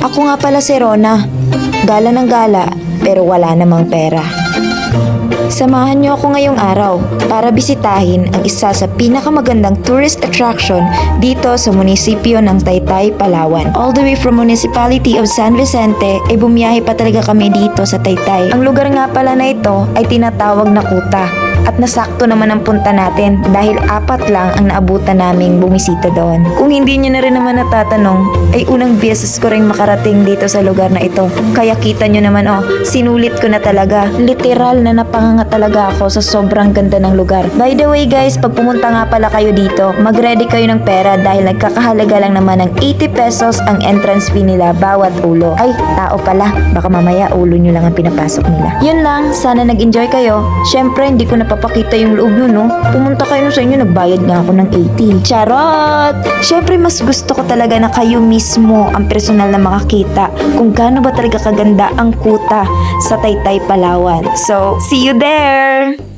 Ako nga pala si Rona. Gala ng gala, pero wala namang pera. Samahan niyo ako ngayong araw para bisitahin ang isa sa pinakamagandang tourist attraction dito sa munisipyo ng Taytay, Palawan. All the way from Municipality of San Vicente ay bumiyahe pa talaga kami dito sa Taytay. Ang lugar nga pala na ito ay tinatawag na Kuta at nasakto naman ang punta natin dahil apat lang ang naabutan naming bumisita doon. Kung hindi nyo na rin naman natatanong, ay unang beses ko rin makarating dito sa lugar na ito. Kaya kita nyo naman oh, sinulit ko na talaga. Literal na napanganga talaga ako sa sobrang ganda ng lugar. By the way guys, pag pumunta nga pala kayo dito, mag-ready kayo ng pera dahil nagkakahalaga lang naman ng 80 pesos ang entrance fee nila bawat ulo. Ay, tao pala. Baka mamaya ulo nyo lang ang pinapasok nila. Yun lang, sana nag-enjoy kayo. Syempre, hindi ko napapakita yung loob nyo, no? Pumunta kayo sa inyo, nagbayad nga ako ng 80. Charot! Syempre, mas gusto ko talaga na kayo mismo ang personal na makakita kung gaano ba talaga kaganda ang kuta sa Taytay, Palawan. So, see you there!